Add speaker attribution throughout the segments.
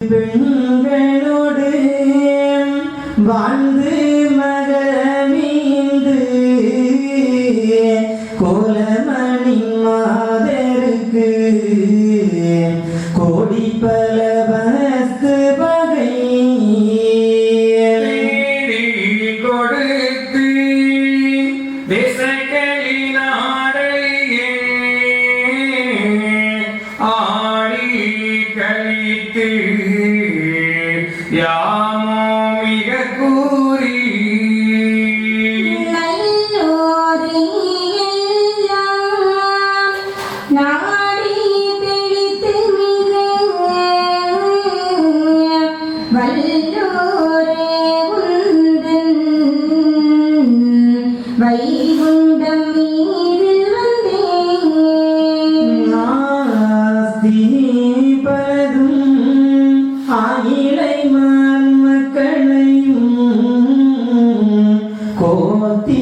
Speaker 1: Burn கழித்து யாமோ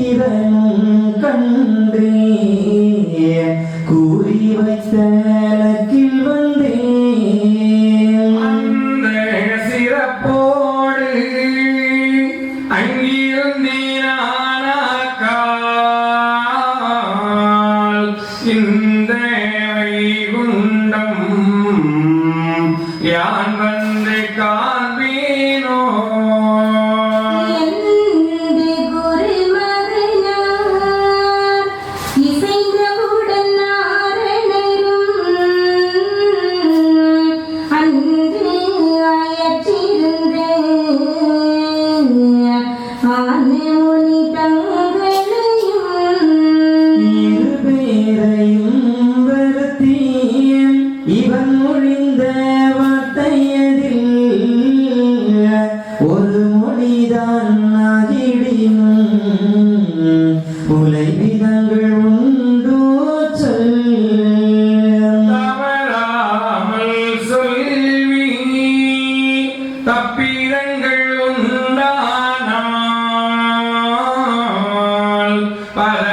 Speaker 2: கோத்திரனும் கண்டே கூறி வைத்த நக்கில் வந்தே.
Speaker 1: அந்த சிறப்போடு அங்கிருந்தீரானாக்கால் இந்த வைகுண்டம் யான்
Speaker 2: para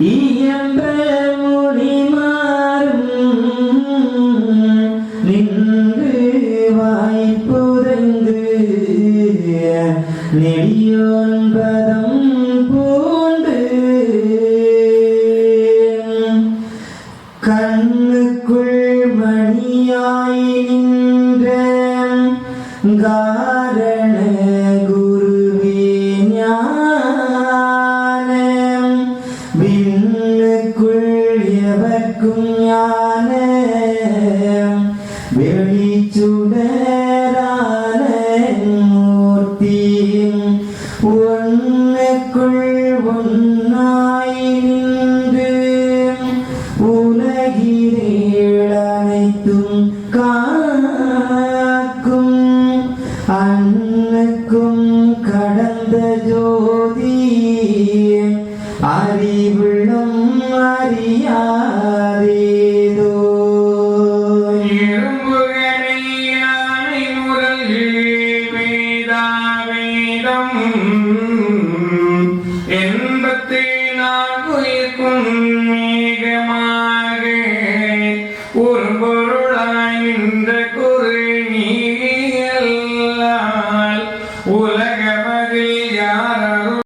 Speaker 2: இயம்ப மொழி நின்று வாய்ப்புதைந்து நெடியோன்பதம் பூண்டு கண்ணுக்குள் மணியாய் நின்ற விண்ணுக்குள் எவர்க்கும் ஞானம் வெளிச்சுடரான மூர்த்தி ஒன்னுக்குள் ஒன்னாய் நின்று உலகிறேள் அனைத்தும் காக்கும் அன்னுக்கும் கடந்த ஜோதி